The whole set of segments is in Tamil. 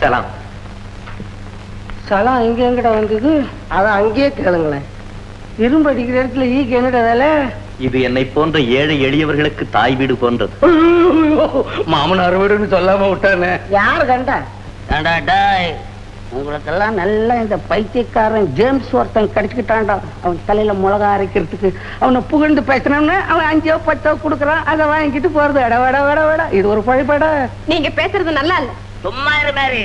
சலாம். சலாம் இங்க எங்கடா வந்தது? அதான் அங்கேயே கேளுங்களேன். இரும்பு அடிக்கிற இடத்துல ஈக்கு என்னடா வேலை? இது என்னை போன்ற ஏழை எளியவர்களுக்கு தாய் வீடு போன்றது. மாமனார் வீடுன்னு சொல்லாம விட்டானே. யார் கண்டா? உங்களுக்கெல்லாம் நல்லா இந்த பைத்தியக்காரன் ஜேம்ஸ் ஒருத்தன் கிடைச்சிக்கிட்டான்டா. அவன் தலையில மிளகா அரைக்கிறதுக்கு. அவனை புகழ்ந்து பேசினோம்னா அவன் அஞ்சோ பத்தோ கொடுக்குறான். அதை வாங்கிட்டு போறது. எட வட வட வட. இது ஒரு பழிப்படா. நீங்க பேசுறது நல்லா இல்ல. சும்மா இரு மாதிரி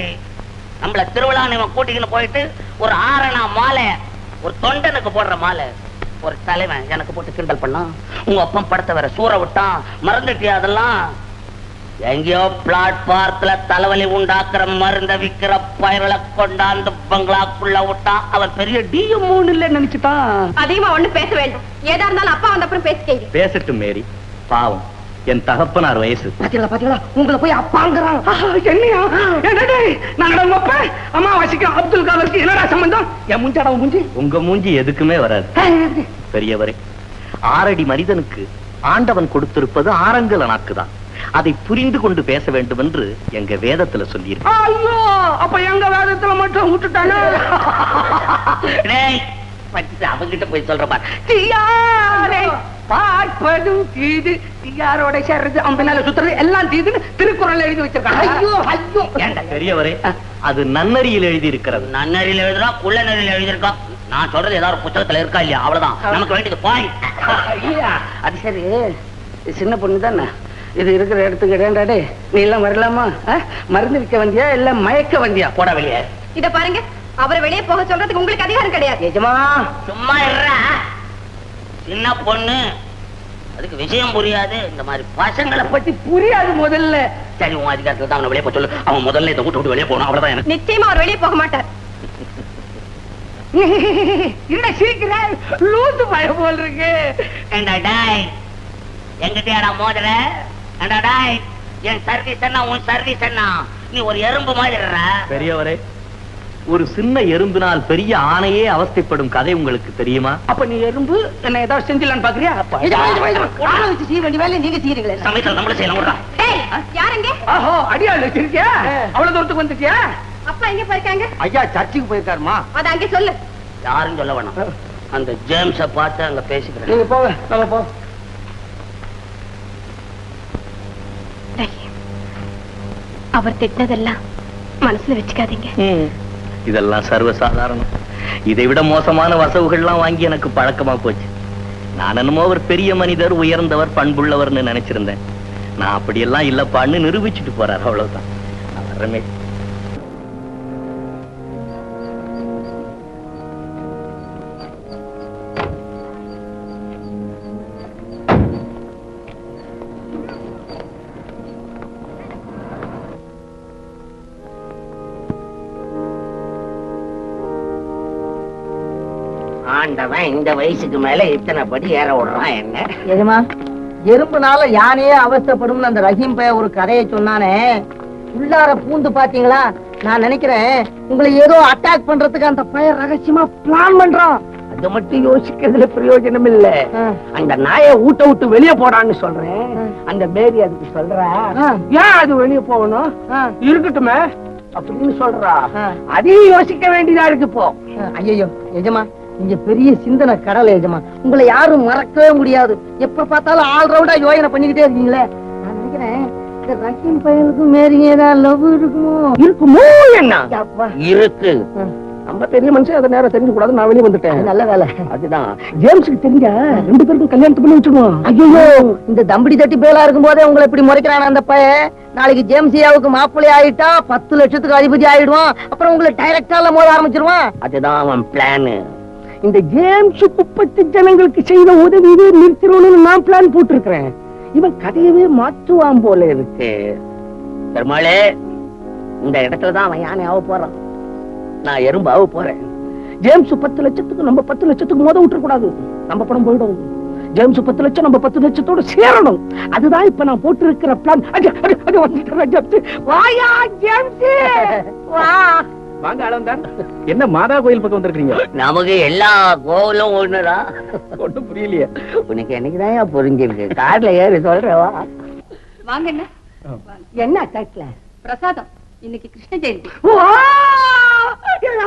நம்மள திருவிழா இவன் கூட்டிக்கின்னு போயிட்டு ஒரு ஆரணா மாலை ஒரு தொண்டனுக்கு போடுற மாலை. ஒரு தலைவன் எனக்கு போட்டு கிண்டல் பண்ணான். உங்க அப்பன் படத்தை வேற சூற விட்டான். மறந்துட்டியா அதெல்லாம்? எங்கேயோ பிளாட்பாரத்துல தலைவலி உண்டாக்குற மருந்த விக்கிற பயிரலை கொண்டாந்து பங்களாக்குள்ள விட்டான் அவன் பெரிய டிஎம் மூணு இல்ல நினைச்சுட்டான் அதிகமா ஒண்ணு பேச வேண்டாம். ஏதா இருந்தாலும் அப்பா வந்த அப்புறம் பேசிக்கங்க. பேசட்டும் மேரி. பாவம். என் தகப்பனார் வயசு. பாத்தீங்களா பாத்தீங்களா? உங்களை போய் அப்பாங்கிறான். என்னையா? என்னடே? நாங்க உங்க அப்பா? அம்மாவாசிக்கு அப்துல் காதருக்கு என்னடா சம்பந்தம்? என் முஞ்சாடா முஞ்சி? உங்க மூஞ்சி எதுக்குமே வராது. பெரியவரே ஆறடி மனிதனுக்கு ஆண்டவன் கொடுத்திருப்பது ஆரங்கல நாக்குதான் அதை புரிந்து கொண்டு பேச வேண்டும் என்று எங்க வேதத்துல சொல்லியிருக்கு. ஐயோ அப்ப எங்க வேதத்துல மட்டும் விட்டுட்டானே அவங்கிட்ட போய் சொல்ற பாரு. தீயாரை பார்ப்பதும் தீது. தீயாரோட சேர்றது அவன் பின்னால சுத்துறது எல்லாம் தீதுன்னு திருக்குறள் எழுதி வச்சிருக்காங்க. ஐயோ ஐயோ. ஏன்டா பெரியவரே அது நன்னறியில் எழுதி இருக்கிறது நன்னறியில் எழுதுறா குள்ள நெறியில் எழுதியிருக்கான் நான் சொல்றது ஏதாவது புத்தகத்துல இருக்கா இல்லையா? அவ்வளவுதான். நமக்கு வேண்டியது பாயிண்ட் அது சரி. சின்ன பொண்ணு தானே? இது இருக்கிற இடத்துக்கு இடண்டாடே நீ எல்லாம் வரலாமா? மருந்து விற்க வந்தியா இல்ல மயக்க வந்தியா? போட வெளியே. இத பாருங்க. அவரை வெளியே போக சொல்றதுக்கு உங்களுக்கு அதிகாரம் கிடையாது. எஜமா சும்மா இருடா. சின்ன பொண்ணு. அதுக்கு விஷயம் புரியாது. இந்த மாதிரி பசங்களை பத்தி புரியாது முதல்ல. சரி உன் அதிகாரத்துல தான் அவனை வெளியே போக சொல்லு. அவன் முதல்ல இதை விட்டு விட்டு வெளியே போகணும். அவ்வளவுதான் எனக்கு. நிச்சயமா அவர் வெளியே போக மாட்டார். என்ன சிரிக்கிற? லூசு பயம் போல் இருக்கு. எங்கிட்டயாடா மோதுற டாய் என் சர்வீஸ் என்ன உன் சர்வீஸ் என்ன நீ ஒரு எறும்பு மாதிரிடா. பெரியவரே ஒரு சின்ன எறும்பினால் பெரிய ஆணையே அவஸ்தைப்படும் கதை உங்களுக்கு தெரியுமா? அப்ப நீ எறும்பு என்ன ஏதாவது செஞ்சிடலான்னு பாக்குறியா? வச்சு செய்ய வேண்டிய வேலையை நீங்க செய்யறீங்களே சமயத்தில் நம்மளும் செய்யலாம் யாருங்க ஆஹோ அடியாள் வச்சிருக்கியா? அவ்வளவு தூரத்துக்கு வந்துட்டியா? அப்பா எங்க போயிருக்காங்க? ஐயா சர்ச்சுக்கு போயிருக்காருமா? அத அங்கே சொல்லு. யாரும் சொல்ல வேணாம். அந்த ஜேம்ஸ பார்த்து அங்க பேசிக்கிறேன். நீங்க போங்க நம்ம போ. அவர் திட்டினதெல்லாம் மனசுல வச்சுக்காதீங்க. இதெல்லாம் சர்வசாதாரணம். இதை விட மோசமான வசவுகள்லாம் வாங்கி எனக்கு பழக்கமா போச்சு. நான் என்னமோ அவர் பெரிய மனிதர் உயர்ந்தவர் பண்புள்ளவர்னு நினைச்சிருந்தேன். நான் அப்படியெல்லாம் இல்லப்பான்னு நிரூபிச்சுட்டு போறாரு அவ்வளவுதான். நான் ஆண்டவன் இந்த வயசுக்கு மேல இத்தனை படி ஏற விடுறான் என்ன? எஜமா எறும்புனால யானையே அவஸ்தைப்படும்னு அந்த ரஹீம் பைய ஒரு கதையை சொன்னானே. உள்ளார பூந்து பாத்தீங்களா? நான் நினைக்கிறேன் உங்களை ஏதோ அட்டாக் பண்றதுக்கு அந்த பையன் ரகசியமா பிளான் பண்றான். அது மட்டும் யோசிக்கிறதுல பிரயோஜனம் இல்ல. அந்த நாயை ஊட்ட விட்டு வெளியே போடான்னு சொல்றேன். அந்த மேரி அதுக்கு சொல்றா ஏன் அது வெளியே போகணும்? இருக்கட்டுமே அப்படின்னு சொல்றா. அதையும் யோசிக்க வேண்டியதா இருக்கு இப்போ. ஐயோ எஜமா நீங்க பெரிய சிந்தனை கடல் எஜமா. உங்களை யாரும் மறக்கவே முடியாது. எப்ப பார்த்தாலும் ஆல் ரவுண்டா யோசனை பண்ணிக்கிட்டே இருக்கீங்களே? நான் நினைக்கிறேன் இந்த ரஹீம் பையனுக்கும் மேரிங்க ஏதாவது லவ் இருக்குமோ? இருக்குமோ என்ன. இருக்கு. நம்ம பெரிய மனுஷன் அதை நேரம் தெரிஞ்சு கூடாது நான் வெளியே வந்துட்டேன். நல்ல வேலை. அதுதான். ஜேம்ஸுக்கு தெரிஞ்சா ரெண்டு பேருக்கும் கல்யாணத்து பண்ணி வச்சிடுவோம் ஐயோ இந்த தம்படி தட்டி பேலா இருக்கும் போதே உங்களை இப்படி முறைக்கிறான் அந்த பையன்? நாளைக்கு ஜேம்சியாவுக்கு மாப்பிள்ளை ஆயிட்டா பத்து லட்சத்துக்கு அதிபதி ஆயிடுவான். அப்புறம் உங்களை டைரக்டால மோத ஆரம்பிச்சிருவான். அதுதான் அவன் பிளான் இந்த ஜேம்ஸ் குப்பத்து ஜனங்களுக்கு செய்த உதவியவே நிறுத்திடணும்னு நான் பிளான் போட்டிருக்கிறேன். இவன் கதையவே மாற்றுவான் போல இருக்கு. பெருமாளே இந்த இடத்துலதான் அவன் யானை ஆக போறான். நான் எறும்பு ஆக போறேன். ஜேம்ஸ் பத்து லட்சத்துக்கு நம்ம பத்து லட்சத்துக்கு மோத விட்டுற கூடாது நம்ம படம் போயிடும். ஜேம்ஸ் பத்து லட்சம் நம்ம பத்து லட்சத்தோட சேரணும். அதுதான் இப்ப நான் போட்டிருக்கிற பிளான் வாயா ஜேம்ஸ் வா. வாங்க அளந்தான் என்ன மாதா கோயில் பக்கம் வந்திருக்கீங்க நமக்கு எல்லா கோவிலும் ஒண்ணுதான் ஒண்ணும் புரியலையே. உனக்கு என்னைக்குதான் புரிஞ்சிருக்கு கார்ல ஏறி சொல்றவா வாங்க என்ன? என்ன அட்டாக்ல பிரசாதம். இன்னைக்கு கிருஷ்ண ஜெயந்தி.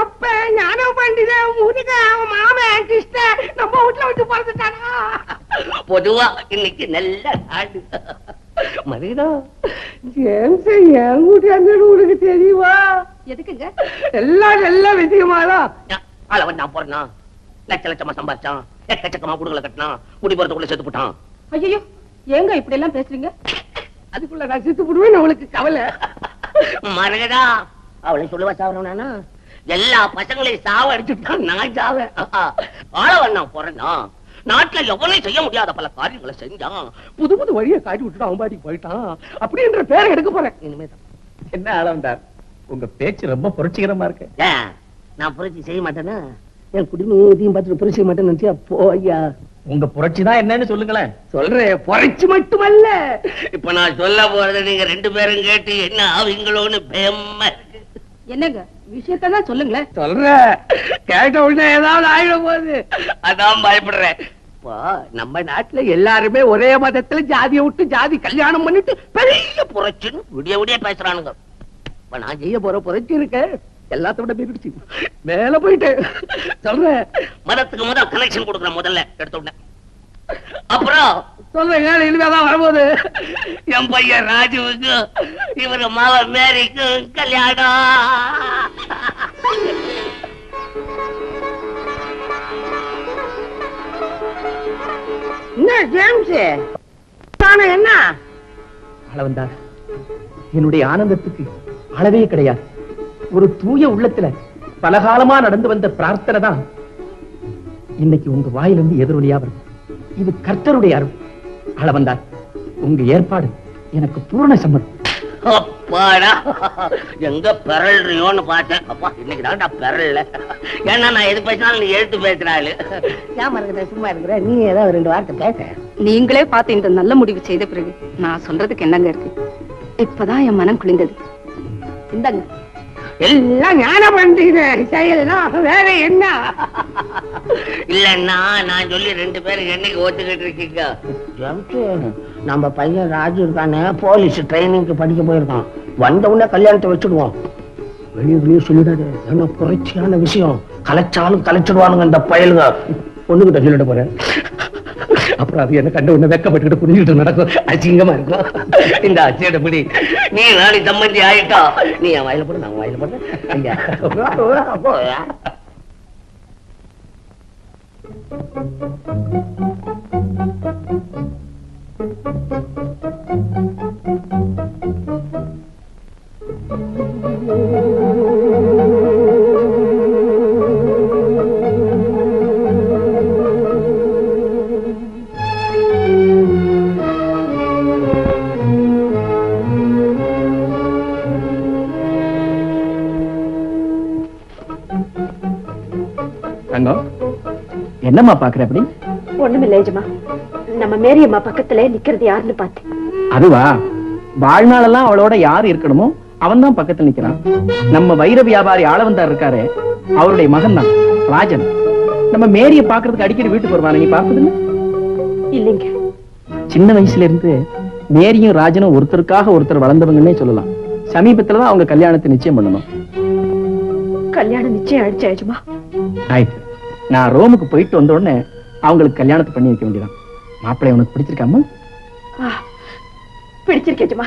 அப்ப ஞான பண்டிதன் முருக மாமன் கிருஷ்ண நம்ம வீட்டுல விட்டு பிறந்துட்டானா? பொதுவா இன்னைக்கு நல்ல நாடு மதினா ஜேம்ஸ் என் கூட்டியாந்து உனக்கு தெரியுமா? எதுக்குங்க? எல்லாம் நல்ல விஷயமாதான் அளவன் நான் போறான் லட்ச லட்சமா சம்பாதிச்சான். எக்கச்சக்கமா குடுகளை கட்டினான். குடி போறதுக்குள்ள செத்து போட்டான். ஐயோ ஏங்க இப்படி எல்லாம் பேசுறீங்க? அதுக்குள்ள நான் செத்து போடுவேன் அவளுக்கு கவலை. மரகதா அவளை சொல்லுவா சாவறானா எல்லா பசங்களையும் சாவ அடிச்சுட்டான் நான் சாவேன். ஆளவன் நான் பிறந்தான் நாட்டுல எவனையும் செய்ய முடியாத பல காரியங்களை செஞ்சான். புது புது வழியை காட்டி விட்டுட்டு அவன் பாட்டிக்கு போயிட்டான். அப்படின்ற பேரை எடுக்க போறேன். இனிமேதான். என்ன ஆளவந்தார் உங்க பேச்சு ரொம்ப புரட்சிகரமா இருக்கு. நான் புரட்சி செய்ய மாட்டேனா என் குடும்பத்தையும் பார்த்துட்டு புரட்சி செய்ய மாட்டேன்னு நினைச்சியா? போய்யா. உங்க புரட்சி தான் என்னன்னு சொல்லுங்களேன். சொல்றேன் புரைச்சு மட்டுமல்ல. இப்ப நான் சொல்ல போறது நீங்க ரெண்டு பேரும் கேட்டு என்ன ஆவீங்களோன்னு பயமா என்னங்க விஷயத்தான் சொல்லுங்களேன். சொல்றேன் கேட்ட உடனே ஏதாவது ஆயிட போகுது. அதான் பயப்படுறேன். நம்ம நாட்டுல எல்லாருமே ஒரே மதத்துல ஜாதியை விட்டு ஜாதி கல்யாணம் பண்ணிட்டு பெரிய புரட்சின்னு விடிய விடிய பேசுறானுங்க. இப்ப நான் செய்ய போற புரட்சி இருக்க எல்லாத்தோட போயிடுச்சு மேல போயிட்டு சொல்றேன். மதத்துக்கு முதல் கனெக்ஷன் கொடுக்குற முதல்ல எடுத்த உடனே. அப்புறம் சொல்றேன் ஏழை இனிமேதான் வரும்போது என் பையன் ராஜுவுக்கு இவரு மாவ மேரிக்கு கல்யாணம். என்ன ஜேம்ஸ் தானே என்ன? அளவந்தார் என்னுடைய ஆனந்தத்துக்கு அளவே கிடையாது. ஒரு தூய உள்ளத்துல பலகாலமா நடந்து வந்த பிரார்த்தனை தான் இன்னைக்கு உங்க வாயிலிருந்து எதிரொலியா வருது. இது கர்த்தருடைய அருள். அளவந்தார் உங்க ஏற்பாடு எனக்கு பூரண சம்மதம். அப்பாடா. எங்க பெறல்றியோன்னு பார்த்தேன். அப்பா இன்னைக்கு தான்டா பெறல ஏன்னா நான் எது பேசினாலும் நீ எழுத்து பேசுறாளு. ஏன் மறக்கிட்ட சும்மா இருக்கிற? நீ ஏதாவது ரெண்டு வார்த்தை பேச. நீங்களே பார்த்து இந்த நல்ல முடிவு செய்த பிறகு நான் சொல்றதுக்கு என்னங்க இருக்கு? இப்பதான் என் மனம் குளிந்தது. இந்தாங்க. எல்லாம் ஞான பண்டித செயலாம் வேற என்ன? இல்லன்னா நான் சொல்லி ரெண்டு பேரும் என்னைக்கு ஒத்துக்கிட்டு இருக்கீங்க? நம்ம பையன் ராஜு இருக்கானே போலீஸ் ட்ரைனிங்க்கு படிக்க போயிருக்கான். வந்த உடனே கல்யாணத்தை வச்சுடுவோம் வெளியே வெளியே சொல்லிடாது ஏன்னா புரட்சியான விஷயம். கலைச்சாலும் கலைச்சிடுவானுங்க இந்த பயலுங்க. பொண்ணுகிட்ட சொல்லிட போறேன். அப்புறம் அது என்ன கண்ட ஒண்ணு வெக்கப்பட்டுக்கிட்டு புரிஞ்சுட்டு நடக்கும். அசிங்கமா இருக்கும். இந்த அச்சேட முடி. நீ நாளை தம்மந்தி ஆயிட்டா? நீ என் வாயில போட நான் வாயில போட என்னம்மா பாக்குற அப்படி? ஒண்ணுமில்ல ஏஜமா நம்ம மேரியம்மா பக்கத்துல நிக்கிறது யாருன்னு பார்த்தேன். அதுவா? வாழ்நாளெல்லாம் அவளோட யார் இருக்கணுமோ அவன் தான் பக்கத்துல நிக்கிறான் நம்ம வைர வியாபாரி ஆளவந்தார் இருக்காரு அவருடைய மகன் தான் ராஜன். நம்ம மேரிய பாக்குறதுக்கு அடிக்கடி வீட்டுக்கு வருவானே நீ பார்த்ததில்ல இல்லைங்க. சின்ன வயசுல இருந்து மேரியும் ராஜனும் ஒருத்தருக்காக ஒருத்தர் வளர்ந்தவங்கன்னே சொல்லலாம். சமீபத்துல தான் அவங்க கல்யாணத்தை நிச்சயம் பண்ணணும். கல்யாணம் நிச்சயம் ஆயிடுச்சு ஏஜமா ஆயிட்டு. நான் ரோமுக்கு போயிட்டு வந்த உடனே அவங்களுக்கு கல்யாணத்தை பண்ணி வைக்க வேண்டியதான் மாப்பிள்ளை உனக்கு பிடிச்சிருக்காமா? பிடிச்சிருக்கேஜமா